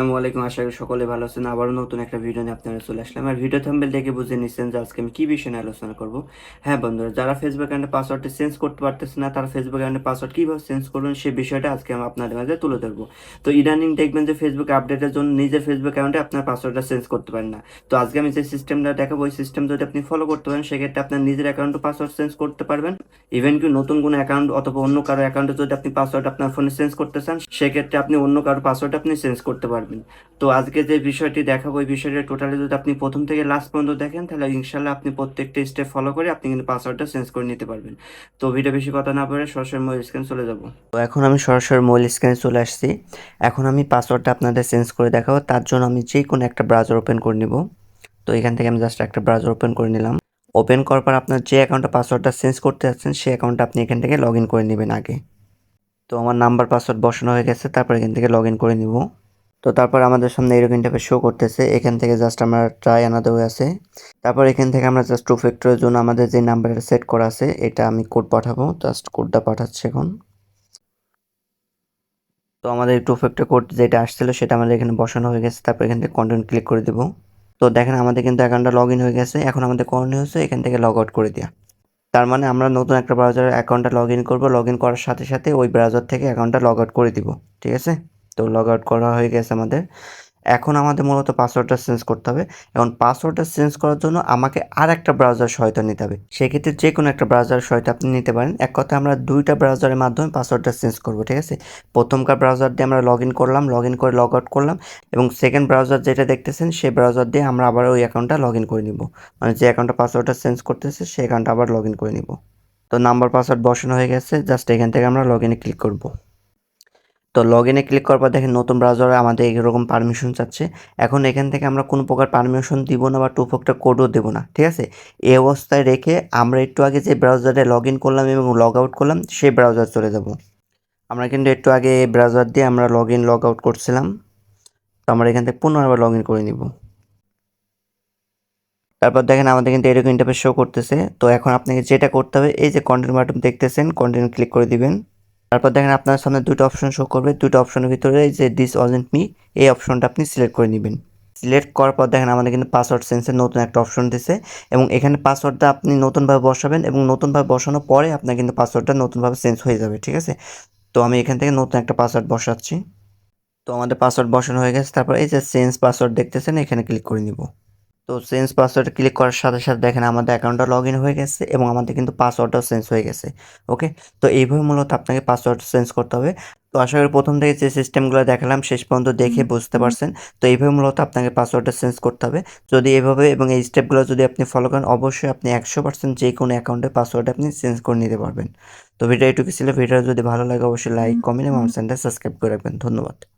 আসসালামু আলাইকুম, আশা করি সকলে ভালো আছেন। আবারও নতুন একটা ভিডিও নিয়ে আপনারা চলে আসলাম। আর ভিডিও থাম্বেল দেখে বুঝে নিচ্ছেন যে আজকে আমি কি বিষয় আলোচনা করব। হ্যাঁ বন্ধুরা, যারা ফেসবুক অ্যাকাউন্টে পাসওয়ার্ডটি চেঞ্জ করতে পারতেছে না, তারা ফেসবুক অ্যাকাউন্টে পাসওয়ার্ড কীভাবে চেঞ্জ করবেন সেই বিষয়টা আজকে আমি আপনাদের মাঝে তুলে ধরবো। তো ইদানিং দেখবেন যে ফেসবুক আপডেটের জন্য নিজের ফেসবুক অ্যাকাউন্টে আপনার পাসওয়ার্ডটা চেঞ্জ করতে পারেন না। তো আজকে আমি যে সিস্টেমটা দেখাবো, ওই সিস্টেম যদি আপনি ফলো করতে পারেন, সেক্ষেত্রে আপনার নিজের অ্যাকাউন্টে পাসওয়ার্ড চেঞ্জ করতে পারবেন। ইভেন কি নতুন কোনো অ্যাকাউন্ট অথবা অন্য কারও অ্যাকাউন্টে যদি আপনি পাসওয়ার্ড আপনার ফোনে চেঞ্জ করতে চান, সেক্ষেত্রে আপনি অন্য কারও পাসওয়ার্ড আপনি চেঞ্জ করতে পারবেন। তো আজকে যে বিষয়টি দেখাবো ওই বিষয়টা টোটালি যদি আপনি প্রথম থেকে লাস্ট পর্যন্ত দেখেন, তাহলে ইনশাল্লাহ আপনি প্রত্যেকটা স্টেপ ফলো করে আপনি কিন্তু পাসওয়ার্ডটা চেঞ্জ করে নিতে পারবেন। তো ভিডিও বেশি কথা না বলে সরাসরি মোবাইল স্ক্যান চলে যাব। তো এখন আমি সরাসরি মোবাইল স্ক্যানে চলে আসছি। এখন আমি পাসওয়ার্ডটা আপনাদের চেঞ্জ করে দেখাবো। তার জন্য আমি যে কোনো একটা ব্রাউজার ওপেন করে নিব। তো এখান থেকে আমি জাস্ট একটা ব্রাউজার ওপেন করে নিলাম। ওপেন করার পর আপনার যে অ্যাকাউন্টটা পাসওয়ার্ডটা চেঞ্জ করতে যাচ্ছেন, সেই অ্যাকাউন্টটা আপনি এখান থেকে লগ ইন করে নেবেন আগে। তো আমার নাম্বার পাসওয়ার্ড বসানো হয়ে গেছে, তারপর এখান থেকে লগ ইন করে নিব। তো তারপর আমাদের সামনে এরকম ইন্টারফেস শো করতেছে। এখান থেকে জাস্ট আমরা ট্রাই আনাতে আছে। তারপর এখান থেকে আমরা জাস্ট টু ফ্যাক্টরের জন্য আমাদের যে নাম্বারটা সেট করা আছে, এটা আমি কোড পাঠাবো। জাস্ট কোডটা পাঠাচ্ছে এখন। তো আমাদের টু ফ্যাক্টর কোড যেটা আসছিল, সেটা আমাদের এখানে বসানো হয়ে গেছে। তারপর এখান থেকে কন্টেন্ট ক্লিক করে দেবো। তো দেখেন, আমাদের কিন্তু অ্যাকাউন্টটা লগ ইন হয়ে গেছে। এখন আমাদের করণীয় হচ্ছে এখান থেকে লগ আউট করে দেওয়া তার মানে আমরা নতুন একটা ব্রাউজারের অ্যাকাউন্টটা লগ ইন করব। লগ ইন করার সাথে সাথে ওই ব্রাউজার থেকে অ্যাকাউন্টটা লগ আউট করে দিব। ঠিক আছে? তো লগ আউট করা হয়ে গেছে আমাদের। এখন আমাদের মূলত পাসওয়ার্ডটা চেঞ্জ করতে হবে। এখন পাসওয়ার্ডটা চেঞ্জ করার জন্য আমাকে আর একটা ব্রাউজার সহায়তা নিতে হবে। সেক্ষেত্রে যে কোনো একটা ব্রাউজার সহায়তা আপনি নিতে পারেন। এক কথা আমরা দুইটা ব্রাউজারের মাধ্যমে পাসওয়ার্ডটা চেঞ্জ করব, ঠিক আছে? প্রথমকার ব্রাউজার দিয়ে আমরা লগ ইন করলাম লগ ইন করে লগ আউট করলাম এবং সেকেন্ড ব্রাউজার যেটা দেখতেছেন, সেই ব্রাউজার দিয়ে আমরা আবার ওই অ্যাকাউন্টটা লগ ইন করে নিব। মানে যে অ্যাকাউন্টটা পাসওয়ার্ডটা চেঞ্জ করতেছে, সেই অ্যাকাউন্টটা আবার লগ ইন করে নিব। তো নাম্বার পাসওয়ার্ড বসানো হয়ে গেছে। জাস্ট এখান থেকে আমরা লগ ইনে ক্লিক করব। তো লগ ইনে ক্লিক করার পর দেখেন নতুন ব্রাউজারে আমাদের এরকম পারমিশন চাচ্ছে। এখন এখান থেকে আমরা কোনো প্রকার পারমিশন দিব না বা টু ফ্যাক্টর কোডও দেবো না, ঠিক আছে? এই অবস্থায় রেখে আমরা একটু আগে যে ব্রাউজারে লগ ইন করলাম এবং লগ আউট করলাম, সেই ব্রাউজার চলে যাব। আমরা কিন্তু একটু আগে এই ব্রাউজার দিয়ে আমরা লগ ইন লগ আউট করছিলাম। তো আমরা এখান থেকে পুনরায় লগ ইন করে নিব। তারপর দেখেন আমাদের কিন্তু এরকম ইন্টারফেস শো করতেছে। তো এখন আপনাকে যেটা করতে হবে, এই যে কন্টেন্ট বাটন দেখতেছেন কন্টেন্ট ক্লিক করে দিবেন। তারপর দেখেন আপনার সামনে দুটো অপশন শো করবে। দুটো অপশনের ভিতরে যে দিস অজেন্ট মি এই অপশনটা আপনি সিলেক্ট করে নেবেন। সিলেক্ট করার পর দেখেন আমাদের কিন্তু পাসওয়ার্ড সেন্সের নতুন একটা অপশন দিছে এবং এখানে পাসওয়ার্ডটা আপনি নতুনভাবে বসাবেন এবং নতুনভাবে বসানোর পরে আপনার কিন্তু পাসওয়ার্ডটা নতুনভাবে চেঞ্জ হয়ে যাবে, ঠিক আছে? তো আমি এখান থেকে নতুন একটা পাসওয়ার্ড বসাচ্ছি। তো আমাদের পাসওয়ার্ড বসানো হয়ে গেছে। তারপর এই যে চেঞ্জ পাসওয়ার্ড দেখতেছেন, এখানে ক্লিক করে নিব। তো চেঞ্জ পাসওয়ার্ড ক্লিক করার সাথে সাথে দেখেন আমাদের অ্যাকাউন্টটা লগ ইন হয়ে গেছে এবং আমাদের কিন্তু পাসওয়ার্ডটাও চেঞ্জ হয়ে গেছে ওকে তো এইভাবে মূলত আপনাকে পাসওয়ার্ড চেঞ্জ করতে হবে। তো আশা করি প্রথম থেকে যে সিস্টেমগুলো দেখালাম শেষ পর্যন্ত দেখে বুঝতে পারছেন। তো এইভাবে মূলত আপনাকে পাসওয়ার্ডটা চেঞ্জ করতে হবে। যদি এভাবে এবং এই স্টেপগুলো যদি আপনি ফলো করেন অবশ্যই আপনি একশো পার্সেন্ট যে কোনো অ্যাকাউন্টে পাসওয়ার্ড আপনি চেঞ্জ করে নিতে পারবেন। তো ভিডিও এটুকু ছিল। ভিডিও যদি ভালো লাগে অবশ্যই লাইক কমেন্ট এবং আমার চ্যানেলটা সাবস্ক্রাইব করে রাখবেন। ধন্যবাদ।